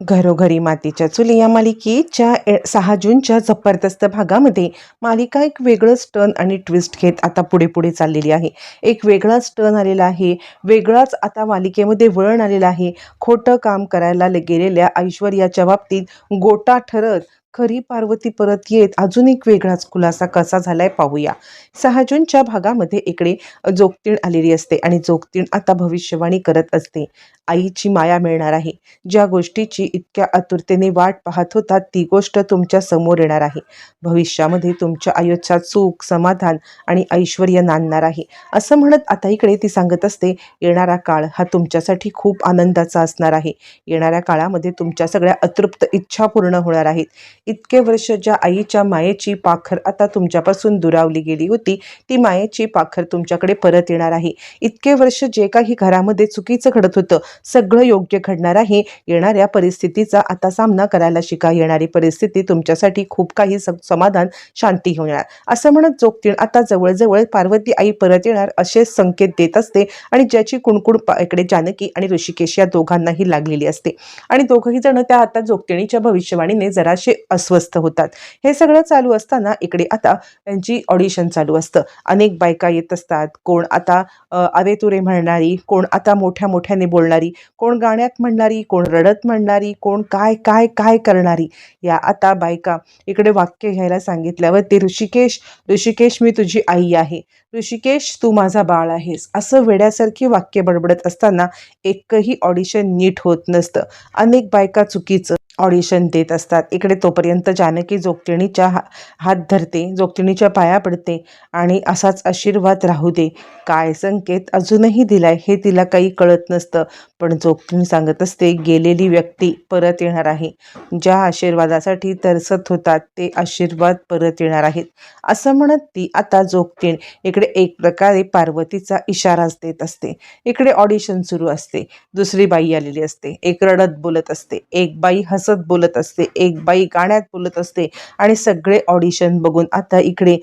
घरोघरी मातीच्या चुली या मालिकेच्या ए- सहा जूनच्या जबरदस्त भागामध्ये मालिका एक वेगळंच टर्न आणि ट्विस्ट घेत आता पुढे पुढे चाललेली आहे. एक वेगळाच टर्न आलेला आहे वेगळाच आता मालिकेमध्ये वळण आलेलं आहे. खोटं काम करायला गेलेल्या ऐश्वर्याच्या बाबतीत गोटा ठरत खरी पार्वती परत येत अजून एक वेगळाच खुलासा कसा झालाय पाहूया. सहा जूनच्या भागामध्ये इकडे जोगतीण आलेली असते आणि जोगतीण आता भविष्यवाणी करत असते. आईची माया मिळणार आहे. ज्या गोष्टीची इतक्या आतुरतेने वाट पाहत होता ती गोष्ट तुमच्यासमोर येणार आहे. भविष्यामध्ये तुमच्या आयुष्यात सुख समाधान आणि ऐश्वर नांदणार आहे. असं म्हणत आता इकडे ती सांगत असते येणारा काळ हा तुमच्यासाठी खूप आनंदाचा असणार आहे. येणाऱ्या काळामध्ये तुमच्या सगळ्या अतृप्त इच्छा पूर्ण होणार आहेत. इतके वर्ष ज्या आईच्या मायेची पाखर आता तुमच्यापासून दुरावली गेली होती ती मायेची पाखर तुमच्याकडे परत येणार आहे. इतके वर्ष जे काही घरामध्ये चुकीचं घडत होतं सगळं योग्य घडणार आहे. येणाऱ्या परिस्थितीचा आता सामना करायला शिका. येणारी परिस्थिती तुमच्यासाठी खूप काही स- समाधान शांती होणार असं म्हणत जोगतीण आता जवळजवळ पार्वती आई परत येणार असे संकेत देत असते आणि ज्याची कुणकुण पा- इकडे जानकी आणि ऋषिकेश या दोघांनाही लागलेली असते. आणि दोघंही जण त्या आता जोगतिणीच्या भविष्यवाणीने जराशे अस्वस्थ होतात. हे सगळं चालू असताना इकडे आता त्यांची ऑडिशन चालू असतं. अनेक बायका येत असतात. कोण आता अ, तुरे म्हणणारी कोण आता मोठ्या मोठ्याने बोलणारी कोण गाण्यात म्हणणारी कोण रडत म्हणणारी कोण काय काय काय करणारी या आता बायका इकडे वाक्य घ्यायला सांगितल्यावर ते ऋषिकेश ऋषिकेश मी तुझी आई आहे. ऋषिकेश तू माझा बाळ आहेस. असं वेड्यासारखी वाक्य बडबडत असताना एकही ऑडिशन नीट होत नसतं. अनेक बायका चुकीचं ऑडिशन देत असतात. इकडे तोपर्यंत जानकी जोगतिणीच्या हा हात धरते जोगतिणीच्या पाया पडते आणि असाच आशीर्वाद राहू दे. काय संकेत अजूनही दिलाय हे तिला काही कळत नसतं. पण जोगतिणी सांगत असते गेलेली व्यक्ती परत येणार आहे. ज्या आशीर्वादासाठी तरसत होतात ते आशीर्वाद परत येणार आहेत. असं म्हणत ती आता जोगतीण इकडे एक प्रकारे पार्वतीचा इशाराच देत असते. इकडे ऑडिशन सुरू असते. दुसरी बाई आलेली असते. एक रडत बोलत असते. एक बाई हस हसत बोलत असते एक बाई गाण्यात बोलत असते आणि सगळे ऑडिशन बघून आता इकडे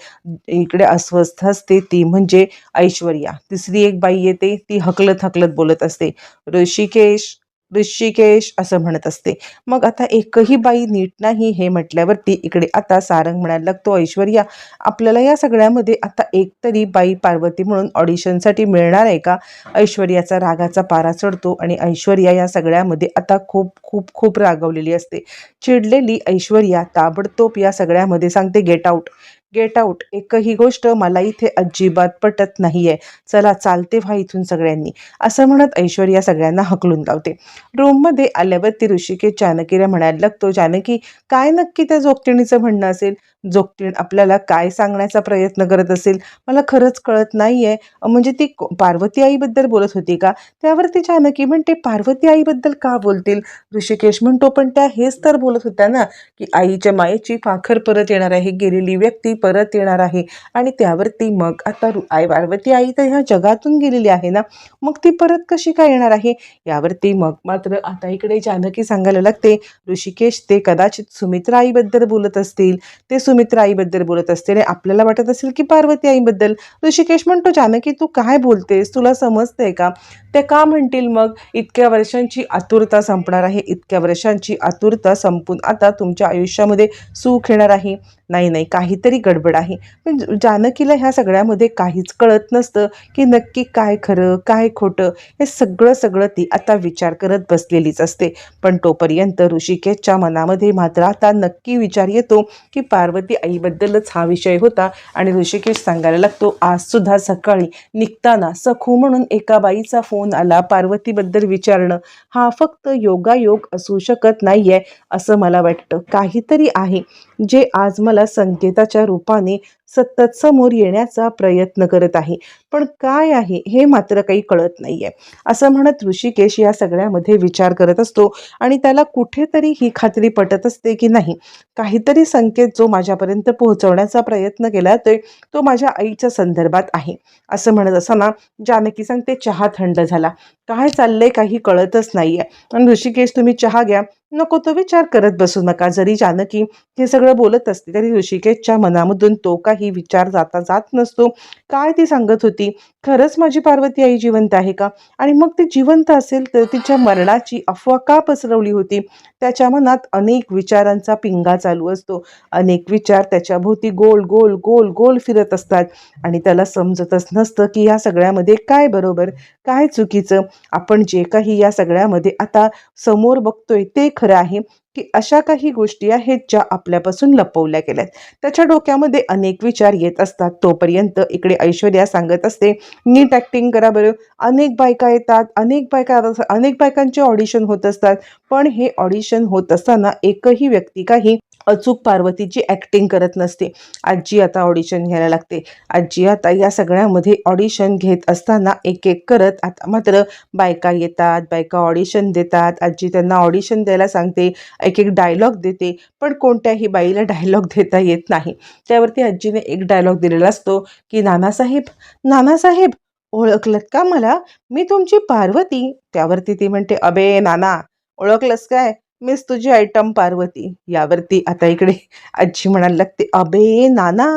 इकडे अस्वस्थ असते ती म्हणजे ऐश्वर्या. तिसरी एक बाई येते ती हकलत हकलत बोलत असते. ऋषिकेश ऋषिकेश असं म्हणत असते. मग आता एकही बाई नीट नाही हे म्हटल्यावरती इकडे आता सारंग म्हणायला लागतो ऐश्वर्या आपल्याला या सगळ्यामध्ये आता एक तरी बाई पार्वती म्हणून ऑडिशनसाठी मिळणार आहे का ऐश्वर्याचा रागाचा पारा चढतो आणि ऐश्वर्या या सगळ्यामध्ये आता खूप खूप खूप रागवलेली असते. चिडलेली ऐश्वर्या ताबडतोब या सगळ्यामध्ये सांगते गेट आऊट गेट आऊट एकही गोष्ट मला इथे अजिबात पटत नाहीये. चला चालते व्हा इथून सगळ्यांनी. असं म्हणत ऐश्वर्या सगळ्यांना हकलून लावते. रूममध्ये आल्यावरती ऋषिकेश जानकीला म्हणायला लागतो जानकी काय नक्की त्या जोगतिणीचं म्हणणं असेल? जोगतीण आपल्याला काय सांगण्याचा प्रयत्न करत असेल? मला खरंच कळत नाही आहे म्हणजे ती पार्वती आईबद्दल बोलत होती का? त्यावरती जानकी म्हणते पार्वती आईबद्दल का बोलतील? ऋषिकेश म्हणतो पण त्या हेच तर बोलत होत्या ना की आईच्या मायेची पाखर परत येणार आहे गेलेली व्यक्ती परत येणार आहे. आणि त्यावरती मग आता आई पार्वती आई तर ह्या जगातून गेलेली आहे ना मग ती परत कशी काय येणार आहे? यावरती मग मात्र आता इकडे जानकी सांगायला लागते ऋषिकेश ते कदाचित सुमित्रा आईबद्दल बोलत असतील. ते सुमित्रा आईबद्दल बोलत असतील आणि आपल्याला वाटत असेल की पार्वती आईबद्दल. ऋषिकेश म्हणतो जानकी तू काय बोलतेस? तुला समजतंय का? ते का म्हणतील मग? इतक्या वर्षांची आतुरता संपणार आहे. इतक्या वर्षांची आतुरता संपून आता तुमच्या आयुष्यामध्ये सुख येणार आहे. नाही नाही काहीतरी गडबड आहे. पण जानकीला ह्या सगळ्यामध्ये काहीच कळत नसतं की नक्की काय खरं काय खोटं हे सगळं सगळं ती आता विचार करत बसलेलीच असते. पण तोपर्यंत ऋषिकेशच्या मनामध्ये मात्र आता नक्की विचार येतो की पार्वती आईबद्दलच हा विषय होता आणि ऋषिकेश सांगायला लागतो आजसुद्धा सकाळी निघताना सखू म्हणून एका बाईचा फोन आला पार्वतीबद्दल विचारणं हा फक्त योगायोग असू शकत नाहीये असं मला वाटतं. काहीतरी आहे जे आज मला संकेताच्या रूपाने सतत समोर येण्याचा प्रयत्न करत आहे. पण काय आहे हे मात्र काही कळत नाहीये. असं म्हणत ऋषिकेश या सगळ्यामध्ये विचार करत असतो आणि त्याला कुठेतरी ही खात्री पटत असते की नाही काहीतरी संकेत जो माझ्यापर्यंत पोहोचवण्याचा प्रयत्न केला जातोय तो माझ्या आईच्या संदर्भात आहे. असं म्हणत असताना जानकी सांगते चहा थंड झाला. काय चाललंय काही कळतच नाहीये. आणि ऋषिकेश तुम्ही चहा घ्या. नको तो विचार करत बसू नका. जरी जानकी हे सगळं बोलत असते तरी ऋषिकेशच्या मनामधून तो काही विचार जाता जात नसतो. काय ती सांगत होती? खरंच माझी पार्वती आई जिवंत आहे का? आणि मग ती जिवंत असेल तर तिच्या मरणाची अफवा का पसरवली होती? त्याच्या मनात अनेक विचारांचा पिंगा चालू असतो. अनेक विचार त्याच्या भोवती गोल गोल गोल गोल फिरत असतात. आणि त्याला समजतच नसतं की या सगळ्यामध्ये काय बरोबर काय चुकीचं. आपण जे काही या सगळ्यामध्ये आता समोर बघतोय ते खरं आहे की अशा काही गोष्टी आहेत ज्या आपल्यापासून लपवल्या गेल्यात. त्याच्या डोक्यामध्ये अनेक विचार येत असतात. तोपर्यंत इकडे ऐश्वर्या सांगत असते नीट ॲक्टिंग करा बरं. अनेक बायका येतात अनेक बायका अनेक बायकांचे ऑडिशन होत असतात. पण हे ऑडिशन होत असताना एकही व्यक्ती काही अचूक पार्वतीची ॲक्टिंग करत नसते. आजी आता ऑडिशन घ्यायला लागते. आजी आता या सगळ्यामध्ये ऑडिशन घेत असताना एक एक करत आता मात्र बायका येतात बायका ऑडिशन देतात. आजी त्यांना ऑडिशन द्यायला सांगते एक एक डायलॉग देते पण कोणत्याही बाईला डायलॉग देता येत नाही. त्यावरती आजीने एक डायलॉग दिलेला असतो की नानासाहेब नानासाहेब ओळखलत का मला? मी तुमची पार्वती. त्यावरती ती म्हणते अबे नाना ओळखलंस काय? मीच तुझी आयटम पार्वती. यावरती आता इकडे आजी म्हणायला लागते अबे नाना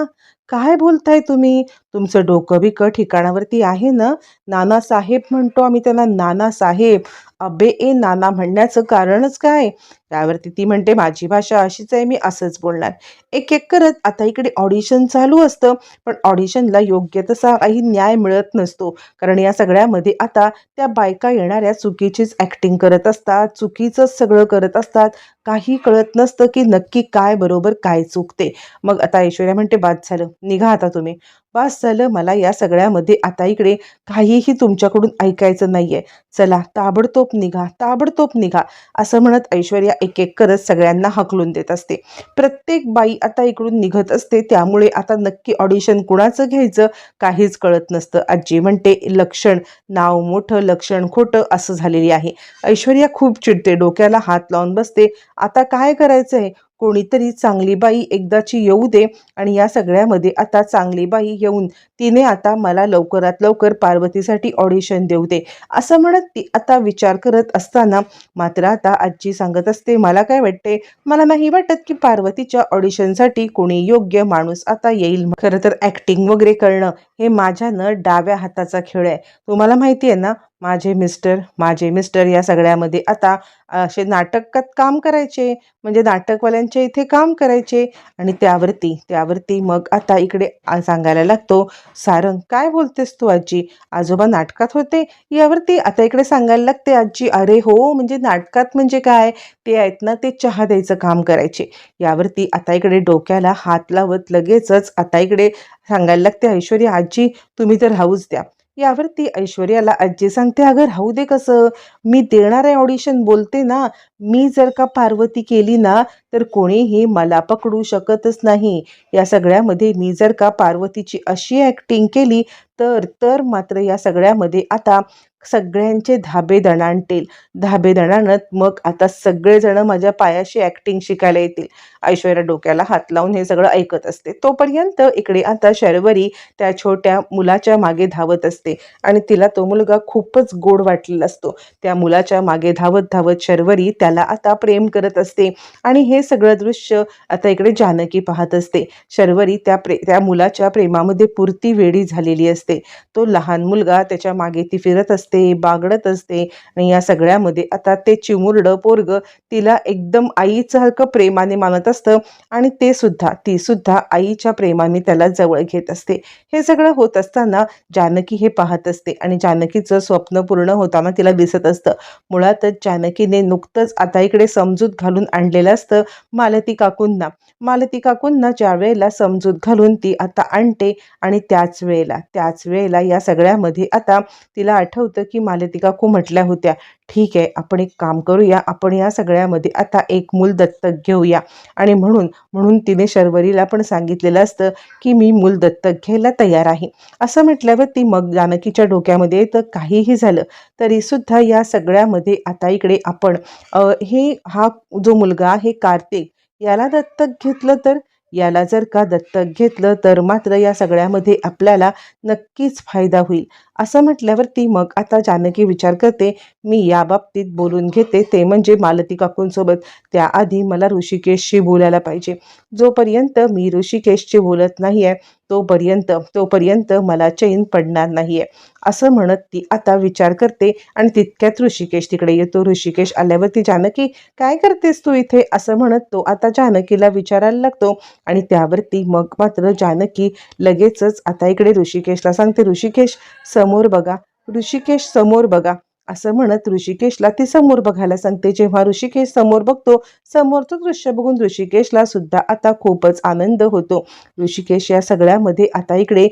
काय बोलताय तुम्ही? तुमचं डोकं बिकं ठिकाणावरती आहे ना? नाना साहेब म्हणतो आम्ही त्यांना नाना साहेब अबे ए नाना म्हणण्याचं कारणच काय? त्यावरती ती म्हणते माझी भाषा अशीच आहे मी असंच बोलणार. एक एक करत आता इकडे ऑडिशन चालू असतं पण ऑडिशनला योग्य तसा काही न्याय मिळत नसतो. कारण या सगळ्यामध्ये आता त्या बायका येणाऱ्या चुकीचीच ॲक्टिंग करत असतात चुकीचंच सगळं करत असतात. काही कळत नसतं की नक्की काय बरोबर काय चुकते मग आता ऐश्वर्या म्हणते बाद झालं. निघा आता तुम्ही. पास झालं मला या सगळ्यामध्ये आता इकडे काहीही तुमच्याकडून ऐकायचं नाहीये. चला ताबडतोब निघा ताबडतोब निघा असं म्हणत ऐश्वर्या एक एक करत सगळ्यांना हकलून देत असते. प्रत्येक बाई आता इकडून निघत असते त्यामुळे आता नक्की ऑडिशन कुणाचं घ्यायचं काहीच कळत नसतं. आजी म्हणते लक्षण नाव मोठं लक्षण खोटं असं झालेली आहे. ऐश्वर्या खूप चिडते डोक्याला हात लावून बसते. आता काय करायचं आहे कोणीतरी चांगली बाई एकदाची येऊ दे आणि या सगळ्यामध्ये आता चांगली बाई येऊन तिने आता मला लवकरात लवकर पार्वतीसाठी ऑडिशन देऊ दे. असं म्हणत ती आता विचार करत असताना मात्र आता आजी सांगत असते मला काय वाटते? मला नाही वाटत की पार्वतीच्या ऑडिशनसाठी कोणी योग्य माणूस आता येईल. खरं तर ॲक्टिंग वगैरे करणं हे माझ्यानं डाव्या हाताचा खेळ आहे. तुम्हाला माहिती आहे ना माझे मिस्टर माझे मिस्टर या सगळ्यामध्ये आता असे नाटकात काम करायचे. म्हणजे नाटकवाल्यांच्या इथे काम करायचे. आणि त्यावरती त्यावरती मग आता इकडे सांगायला लागतो सारंग काय बोलतेस तू आजी? आजोबा नाटकात होते? यावरती आता इकडे सांगायला लागते आजी अरे हो म्हणजे नाटकात म्हणजे काय? ते आहेत ना ते चहा द्यायचं काम करायचे. यावरती आता इकडे डोक्याला हात लावत लगेचच आता इकडे सांगायला लागते ऐश्वर्या आजी तुम्ही तर राहूच द्या. यावरती ऐश्वर्याला आजी सांगते अगं राहू दे कसं. मी देणार आहे ऑडिशन बोलते ना मी जर का पार्वती केली ना तर कोणीही मला पकडू शकतच नाही. या सगळ्यामध्ये मी जर का पार्वतीची अशी ॲक्टिंग केली तर तर मात्र या सगळ्यामध्ये आता सगळ्यांचे धाबे दणाणतील. धाबे दणाणत मग आता सगळेजण माझ्या पायाशी ॲक्टिंग शिकायला येतील. ऐश्वर्या डोक्याला हात लावून हे सगळं ऐकत असते. तोपर्यंत इकडे आता शर्वरी त्या छोट्या मुलाच्या मागे धावत असते आणि तिला तो मुलगा खूपच गोड वाटलेला असतो. त्या मुलाच्या मागे धावत धावत शर्वरी त्याला आता प्रेम करत असते आणि हे सगळं दृश्य आता इकडे जानकी पाहत असते. शर्वरी त्या प्रे त्या मुलाच्या प्रेमामध्ये पुरती वेडी झालेली असते. तो लहान मुलगा त्याच्यामागे ती फिरत असते असते बागडत असते आणि या सगळ्यामध्ये आता ते चिमुरडं पोरग तिला एकदम आईसारखं प्रेमाने मानत असतं आणि ते सुद्धा ती सुद्धा आईच्या प्रेमाने त्याला जवळ घेत असते. हे सगळं होत असताना जानकी हे पाहत असते आणि जानकीचं स्वप्न पूर्ण होताना तिला दिसत असतं. मुळातच जानकीने नुकतंच आता इकडे समजूत घालून आणलेलं असतं मालती काकूंना. मालती काकूंना ज्या वेळेला समजूत घालून ती आता आणते आणि त्याच वेळेला त्याच वेळेला या सगळ्यामध्ये आता तिला आठवतं की मालतिका काकू म्हटल्या होत्या ठीक आहे आपण एक काम करूया आपण या सगळ्यामध्ये आता एक मूल दत्तक घेऊया. आणि म्हणून म्हणून तिने शर्वरीला पण सांगितलेलं असतं की मी मूल दत्तक घ्यायला तयार आहे. असं म्हटल्यावर ती मग जानकीच्या डोक्यामध्ये तर काहीही झालं तरीसुद्धा या सगळ्यामध्ये आता इकडे आपण हे हा जो मुलगा आहे कार्तिक याला दत्तक घेतलं तर याला जर का दत्तक घेतलं तर मात्र या सगळ्यामध्ये आपल्याला नक्कीच फायदा होईल. असं म्हटल्यावरती मग आता जानकी विचार करते मी या बाबतीत बोलून घेते. ते म्हणजे मालती काकूंसोबत. त्याआधी मला ऋषिकेशशी बोलायला पाहिजे. जोपर्यंत मी ऋषिकेशशी बोलत नाही आहे तोपर्यंत तोपर्यंत मला चैन पडणार नाही आहे असं म्हणत ती आता विचार करते आणि तितक्यात ऋषिकेश तिकडे येतो. ऋषिकेश आल्यावरती जानकी काय करतेस तू इथे? असं म्हणत तो आता जानकीला विचारायला लागतो आणि त्यावरती मग मात्र जानकी लगेचच आता इकडे ऋषिकेशला सांगते ऋषिकेश समोर बघा ऋषिकेश समोर बघा. असं म्हणत ऋषिकेशला ती समोर बघायला सांगते. जेव्हा ऋषिकेश समोर बघतो समोरचं दृश्य बघून ऋषिकेशला सुद्धा आता खूपच आनंद होतो. ऋषिकेश या सगळ्यामध्ये आता इकडे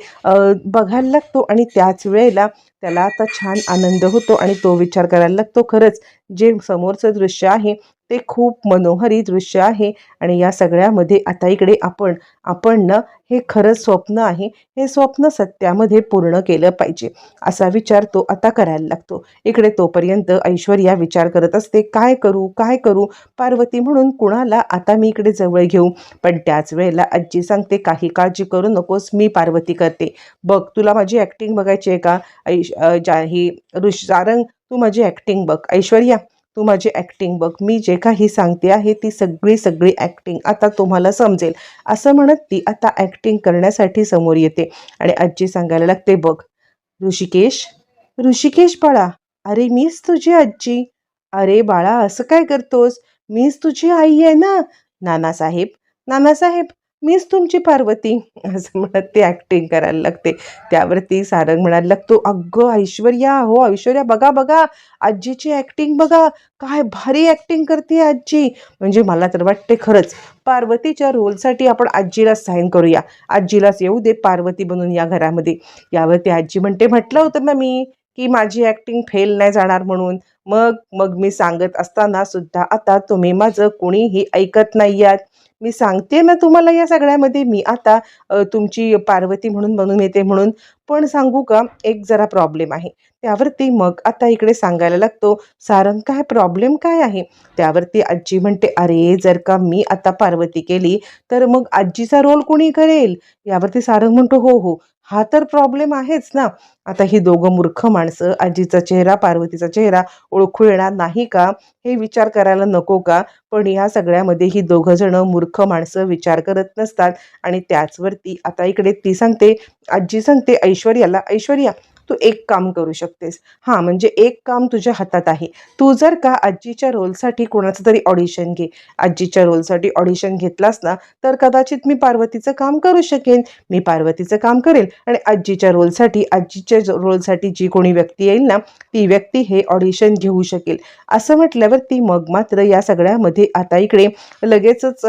बघायला लागतो आणि त्याच वेळेला त्याला आता छान आनंद होतो आणि तो विचार करायला लागतो. खरंच जे समोरचं दृश्य आहे ते खूप मनोहरी दृश्य आहे. आणि या सगळ्यामध्ये आता इकडे आपण आपण ना हे खरंच स्वप्न आहे. हे स्वप्न सत्यामध्ये पूर्ण केलं पाहिजे. असा विचार तो आता करायला लागतो. इकडे तोपर्यंत ऐश्वर्या विचार करत असते काय करू? काय करू? पार्वती म्हणून कुणाला आता मी इकडे जवळ घेऊ? पण त्याच वेळेला आजी सांगते काही काळजी करू नकोस मी पार्वती करते. बघ तुला माझी ॲक्टिंग बघायची आहे का? ऐश अ, ही ऋष सारंग तू माझी ॲक्टिंग बघ. ऐश्वर्या तू माझी ॲक्टिंग बघ. मी जे काही सांगते आहे ती सगळी सगळी ॲक्टिंग आता तुम्हाला समजेल. असं म्हणत ती आता ॲक्टिंग करण्यासाठी समोर येते आणि आजी सांगायला लागते बघ ऋषिकेश ऋषिकेश बाळा अरे मीच तुझी आजी. अरे बाळा असं काय करतोस? मीच तुझी आई आहे ना? नानासाहेब नानासाहेब मीच तुमची पार्वती. असं म्हणत ती ॲक्टिंग करायला लागते. त्यावरती सारंग म्हणायला लागतो अगं ऐश्वर्या हो ऐश्वर्या बघा बघा. आजीची ॲक्टिंग बघा. काय भारी ॲक्टिंग करते आजी. म्हणजे मला तर वाटते खरंच पार्वतीच्या रोलसाठी आपण आजीला साईन करूया. आजीलाच येऊ दे पार्वती बनून या घरामध्ये. यावरती आजी म्हणते म्हटलं होतं ना मी की माझी ॲक्टिंग फेल नाही जाणार म्हणून. मग मग मी सांगत असताना सुद्धा आता तुम्ही माझं कोणीही ऐकत नाही आहात मी सांगते ना तुम्हाला या सगळ्यामध्ये. मी आता तुमची पार्वती म्हणून बनून येते म्हणून पण सांगू का? एक जरा प्रॉब्लेम आहे. त्यावरती मग आता इकडे सांगायला लागतो सारंग काय प्रॉब्लेम काय आहे? त्यावरती आजी म्हणते अरे जर का मी आता पार्वती केली तर मग आजीचा रोल कोणी करेल? यावरती सारंग म्हणतो हो हो. हा तर प्रॉब्लेम आहेच ना. आता ही दोघं मूर्ख माणसं आजीचा चेहरा पार्वतीचा चेहरा ओळखू येणार नाही का? हे विचार करायला नको का? पण या सगळ्यामध्ये ही दोघं जण मूर्ख माणसं विचार करत नसतात. आणि त्याचवरती आता इकडे ती सांगते आजी सांगते ऐश्वर्याला ऐश्वर्या तू एक काम करू शकतेस. हां म्हणजे एक काम तुझ्या हातात आहे. तू जर का आजीच्या रोलसाठी कोणाचं तरी ऑडिशन घे आजीच्या रोलसाठी ऑडिशन घेतलास ना तर कदाचित मी पार्वतीचं काम करू शकेन. मी पार्वतीचं काम करेल आणि आजीच्या रोलसाठी आजीच्या रोलसाठी जी कोणी व्यक्ती येईल ना ती व्यक्ती हे ऑडिशन घेऊ शकेल. असं म्हटल्यावर ती मग मात्र या सगळ्यामध्ये आता इकडे लगेचच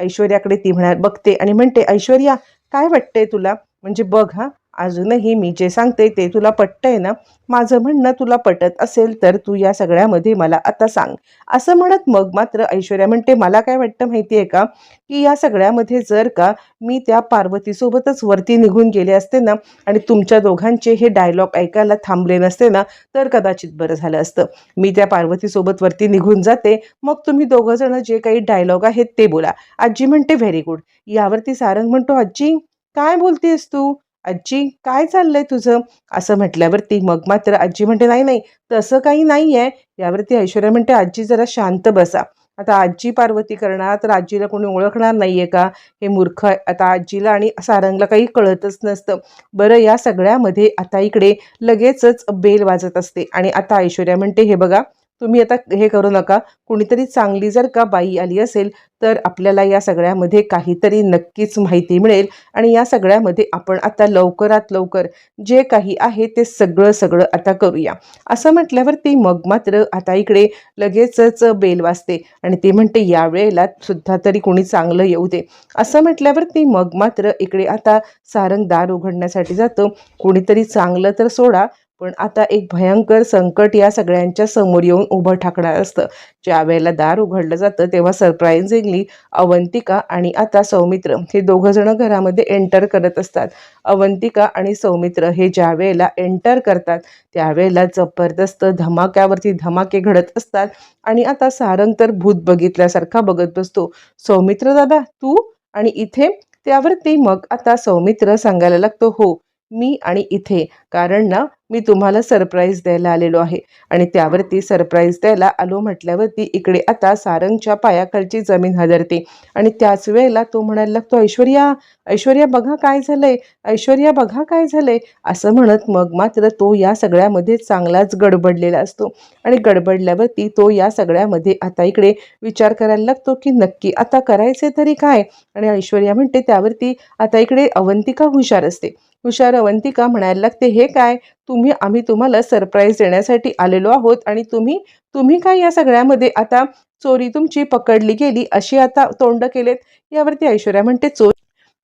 ऐश्वर्याकडे ती म्हणा बघते आणि म्हणते ऐश्वर्या काय वाटतंय तुला? म्हणजे बघ हा अजूनही मी जे सांगते ते तुला पटतंय ना? माझं म्हणणं तुला पटत असेल तर तू या सगळ्यामध्ये मला आता सांग. असं म्हणत मग मात्र ऐश्वर्या म्हणते मला काय वाटतं माहिती आहे का? की या सगळ्यामध्ये जर का मी त्या पार्वतीसोबतच वरती निघून गेले असते ना आणि तुमच्या दोघांचे हे डायलॉग ऐकायला थांबले नसते ना तर कदाचित बरं झालं असतं. मी त्या पार्वतीसोबत वरती निघून जाते. मग तुम्ही दोघं जण जे काही डायलॉग आहेत ते बोला. आजी म्हणते व्हेरी गुड यावरती सारंग म्हणतो आजी काय बोलतेस तू? आजी काय चाललंय तुझं? असं म्हटल्यावरती मग मात्र आजी म्हणते नाही नाही तसं काही नाही आहे यावरती ऐश्वर्या म्हणते आजी जरा शांत बसा. आता आजी पार्वती करणार तर आजीला कोणी ओळखणार नाही आहे का? हे मूर्ख आहे. आता आजीला आणि सारंगला काही कळतच नसतं. बरं या सगळ्यामध्ये आता इकडे लगेचच बेल वाजत असते. आणि आता ऐश्वर्या म्हणते हे बघा तुम्ही आता हे करू नका. कुणीतरी चांगली जर का बाई आली असेल तर आपल्याला या सगळ्यामध्ये काहीतरी नक्कीच माहिती मिळेल. आणि या सगळ्यामध्ये आपण आता लवकरात लवकर जे काही आहे ते सगळं सगळं आता करूया. असं म्हटल्यावरती मग मात्र आता इकडे लगेचच बेल वाजते. आणि ती म्हणते यावेळेला सुद्धा तरी कोणी चांगलं येऊ दे. असं म्हटल्यावरती मग मात्र इकडे आता सारंग दार उघडण्यासाठी जातं. कोणीतरी चांगलं तर सोडा पण आता एक भयंकर संकट या सगळ्यांच्या समोर येऊन उभं ठाकणार असतं. ज्या वेळेला दार उघडलं जातं तेव्हा सरप्राईझिंगली अवंतिका आणि आता सौमित्र हे दोघंजणं घरामध्ये एंटर करत असतात. अवंतिका आणि सौमित्र हे ज्या वेळेला एंटर करतात त्यावेळेला जबरदस्त धमाक्यावरती धमाके घडत असतात. आणि आता सारंग तर भूत बघितल्यासारखा बघत बसतो. सौमित्र दादा तू? आणि इथे? त्यावरती मग आता सौमित्र सांगायला लागतो हो मी आणि इथे. कारण ना मी तुम्हाला सरप्राईज द्यायला आलेलो आहे. आणि त्यावरती सरप्राईज द्यायला आलो म्हटल्यावरती इकडे आता सारंगच्या पायाखालची जमीन हादरते. आणि त्याच वेळेला तो म्हणायला लागतो ऐश्वर्या ऐश्वर्या बघा काय झालंय ऐश्वर्या बघा काय झालंय. असं म्हणत मग मात्र तो या सगळ्यामध्ये चांगलाच गडबडलेला असतो. आणि गडबडल्यावरती तो या सगळ्यामध्ये आता इकडे विचार करायला लागतो की नक्की आता करायचे तरी काय? आणि ऐश्वर्या म्हणते त्यावरती आता इकडे अवंतिका हुशार असते. हुशार अवंतिका म्हणायला लागते हे काय? तुम्ही आम्ही तुम्हाला सरप्राईज देण्यासाठी आलेलो आहोत आणि तुम्ही तुम्ही काय या सगळ्यामध्ये आता चोरी तुमची पकडली गेली अशी आता तोंड केलेत? यावरती ऐश्वर्या म्हणते चोरी?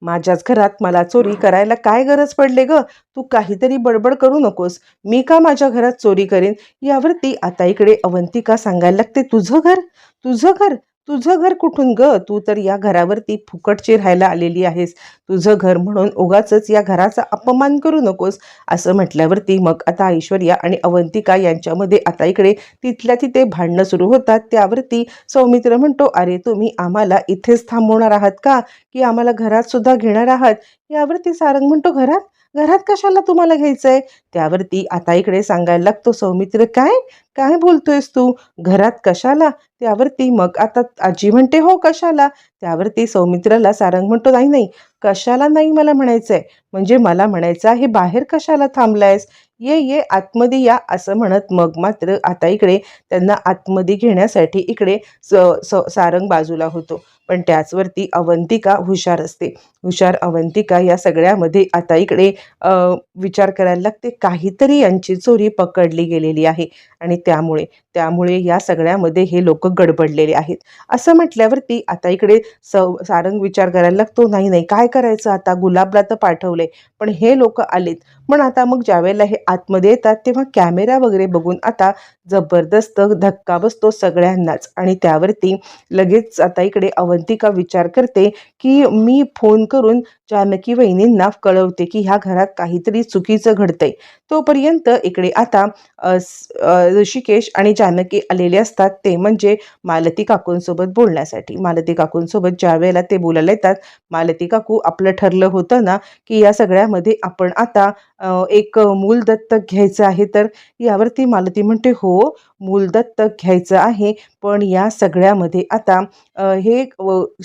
माझ्याच घरात मला चोरी करायला काय गरज पडले ग? तू काहीतरी बडबड करू नकोस. मी का माझ्या घरात चोरी करेन? यावरती आता इकडे अवंतिका सांगायला लागते तुझं घर? तुझं घर? तुझं घर कुठून ग? तू तर या घरावरती फुकटची राहायला आलेली आहेस. तुझं घर म्हणून उगाच या घराचा अपमान करू नकोस. असं म्हटल्यावरती मग आता ऐश्वर्या आणि अवंतिका यांच्यामध्ये आता इकडे तिथल्या तिथे भांडणं सुरू होतात. त्यावरती सौमित्र म्हणतो अरे तुम्ही आम्हाला इथेच थांबवणार आहात का? की आम्हाला घरात सुद्धा घेणार आहात? यावरती सारंग म्हणतो घरात? घरात कशाला तुम्हाला घ्यायचंय? त्यावरती आता इकडे सांगायला लागतो सौमित्र काय? काय बोलतोयस तू? घरात कशाला? त्यावरती मग आता आजी म्हणते हो कशाला? त्यावरती सौमित्राला सारंग म्हणतो नाही नाही कशाला नाही मला म्हणायचंय? म्हणजे मला म्हणायचं आहे बाहेर कशाला थांबलायस? ये ये आतमध्ये या असं म्हणत मग मात्र आता इकडे त्यांना आतमध्ये घेण्यासाठी इकडे स स सारंग बाजूला होतो. पण त्याचवरती अवंतिका हुशार असते. हुशार अवंतिका या सगळ्यामध्ये आता इकडे विचार करायला लागते. काहीतरी यांची चोरी पकडली गेलेली आहे आणि त्यामुळे त्यामुळे या सगळ्यामध्ये हे लोक गडबडलेले आहेत. असं म्हटल्यावरती आता इकडे स सारंग विचार करायला लागतो नाही नाही काय करायचं आता? गुलाबला तर पाठवले. पण हे लोक आलेत. पण आता मग ज्यावेळेला हे आतमध्ये येतात तेव्हा कॅमेरा वगैरे बघून आता जबरदस्त धक्का बसतो सगळ्यांनाच. आणि त्यावरती लगेच आता इकडे अव अवंतिका विचार करते की मी फोन करून जानकी वहिनींना कळवते की ह्या घरात काहीतरी चुकीचं घडतंय. तोपर्यंत इकडे आता ऋषिकेश आणि जानकी आलेले असतात. ते म्हणजे मालती काकूंसोबत बोलण्यासाठी. मालती काकूंसोबत ज्या वेळेला ते बोलायला येतात मालती काकू आपलं ठरलं होतं ना की या सगळ्यामध्ये आपण आता एक मूल दत्तक घ्यायचं आहे तर यावरती मालती म्हणते हो मूल दत्तक घ्यायचं आहे पण या सगळ्यामध्ये आता हे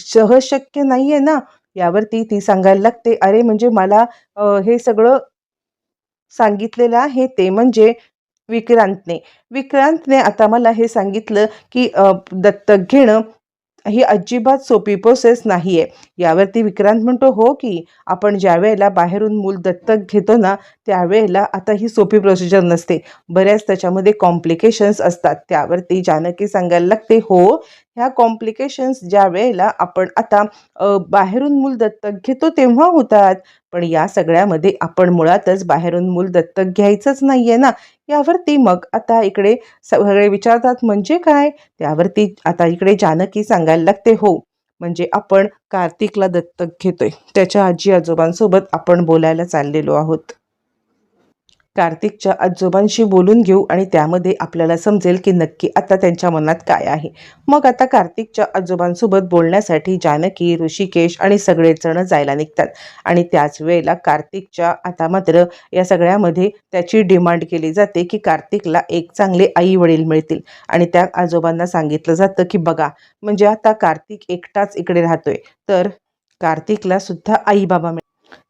सहशक्य नाही आहे ना यावरती ती सांगायला लागते अरे म्हणजे मला हे सगळं सांगितलेलं आहे ते म्हणजे विक्रांतने. विक्रांतने आता मला हे सांगितलं की दत्तक घेणं ही अजिबात सोपी प्रोसेस नाही आहे यावरती विक्रांत म्हणतो हो की आपण ज्या वेळेला बाहेरून मूल दत्तक घेतो ना त्यावेळेला आता ही सोपी प्रोसिजर नसते. बऱ्याच त्याच्यामध्ये कॉम्प्लिकेशन्स असतात. त्यावरती जानकी सांगायला लागते हो ह्या कॉम्प्लिकेशन्स ज्या वेळेला आपण आता बाहेरून मूल दत्तक घेतो तेव्हा होतात. पण या सगळ्यामध्ये आपण मुळातच बाहेरून मूल दत्तक घ्यायचंच नाही आहे ना. यावरती मग आता इकडे सगळे विचारतात म्हणजे काय? त्यावरती आता इकडे जानकी सांगायला लागते हो. म्हणजे आपण कार्तिकला दत्तक घेतोय. त्याच्या आजी आजोबांसोबत आपण बोलायला चाललेलो आहोत. कार्तिकच्या आजोबांशी बोलून घेऊ आणि त्यामध्ये आपल्याला समजेल की नक्की आता त्यांच्या मनात काय आहे. मग आता कार्तिकच्या आजोबांसोबत बोलण्यासाठी जानकी ऋषिकेश आणि सगळेजण जायला निघतात. आणि त्याच वेळेला कार्तिकच्या आता मात्र या सगळ्यामध्ये त्याची डिमांड केली जाते की कार्तिकला एक चांगले आई वडील मिळतील. आणि त्या आजोबांना सांगितलं जातं की बघा म्हणजे आता कार्तिक एकटाच इकडे राहतोय. तर कार्तिकला सुद्धा आई बाबा मिळ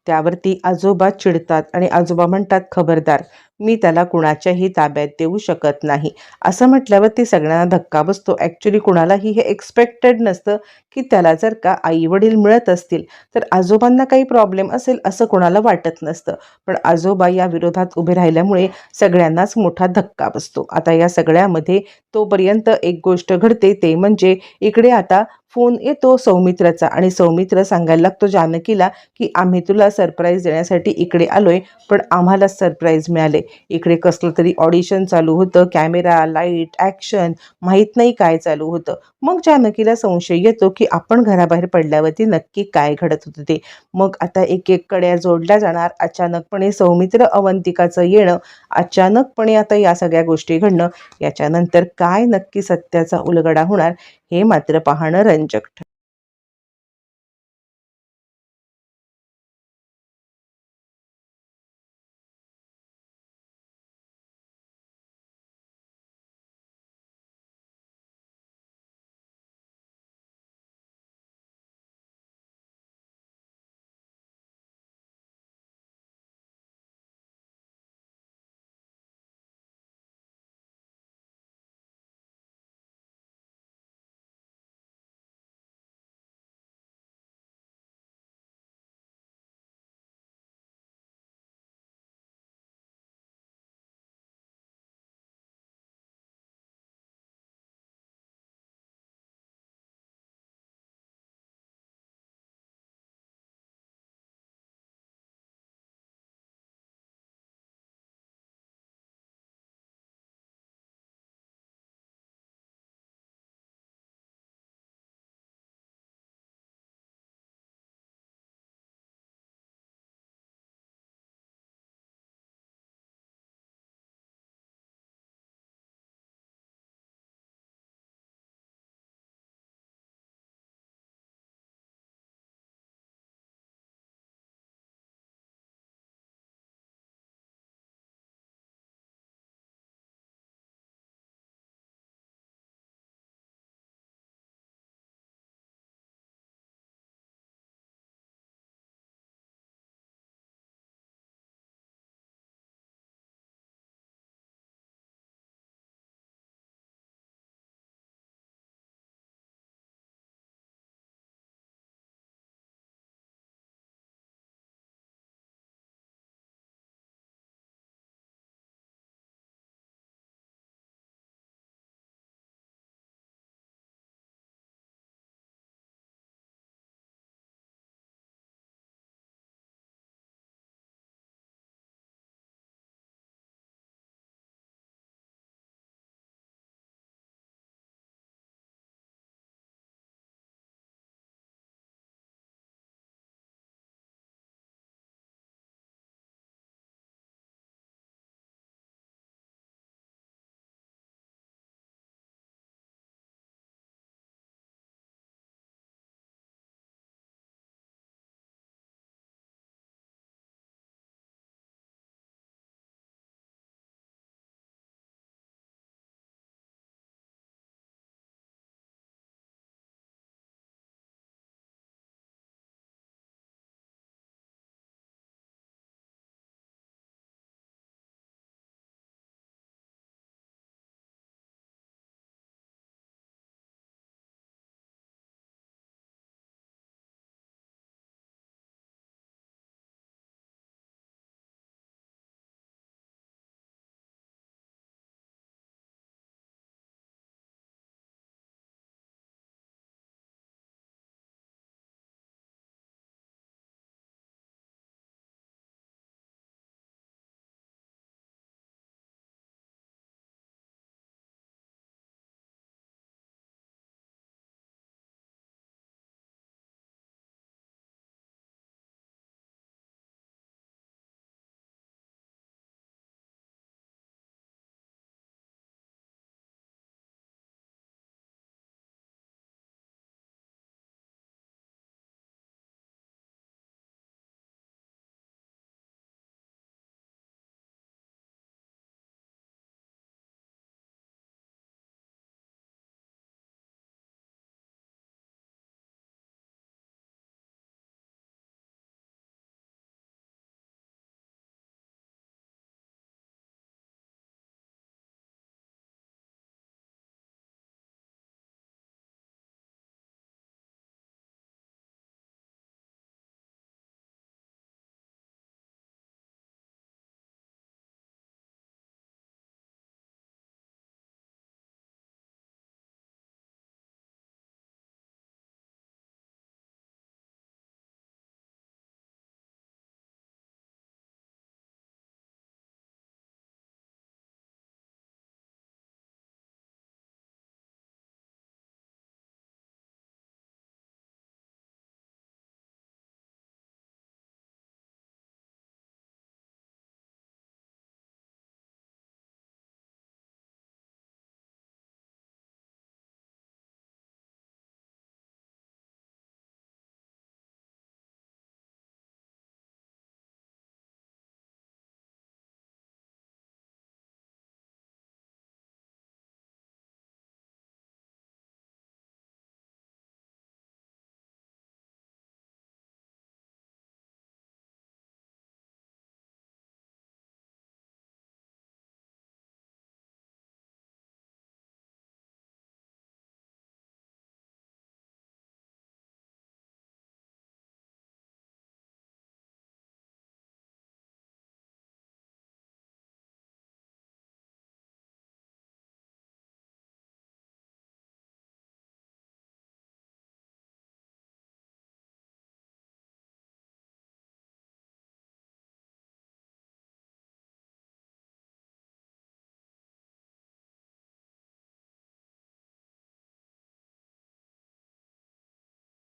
त्यावरती आजोबा चिडतात आणि आजोबा म्हणतात खबरदार मी त्याला कुणाच्याही ताब्यात देऊ शकत नाही. असं म्हटल्यावर ते सगळ्यांना धक्का बसतो. ॲक्च्युली कुणालाही हे एक्सपेक्टेड नसतं की त्याला जर का आई वडील मिळत असतील तर आजोबांना काही प्रॉब्लेम असेल असं कोणाला वाटत नसतं. पण आजोबा या विरोधात उभे राहिल्यामुळे सगळ्यांनाच मोठा धक्का बसतो. आता या सगळ्यामध्ये तोपर्यंत एक गोष्ट घडते ते म्हणजे इकडे आता फोन येतो सौमित्राचा आणि सौमित्र सांगायला लागतो जानकीला की आम्ही तुला सरप्राईज देण्यासाठी इकडे आलोय पण आम्हाला सरप्राईज मिळाले. इकडे कसलं तरी ऑडिशन चालू होतं कॅमेरा लाइट ॲक्शन माहीत नाही काय चालू होतं. मग जानकीला संशय येतो की आपण घराबाहेर पडल्यावरती नक्की काय घडत होतं ते? मग आता एक एक कड्या जोडल्या जाणार. अचानकपणे सौमित्र अवंतिकाचं येणं अचानकपणे आता या सगळ्या गोष्टी घडणं याच्यानंतर काय नक्की सत्याचा उलगडा होणार हे मात्र पाहणं रंजक ठर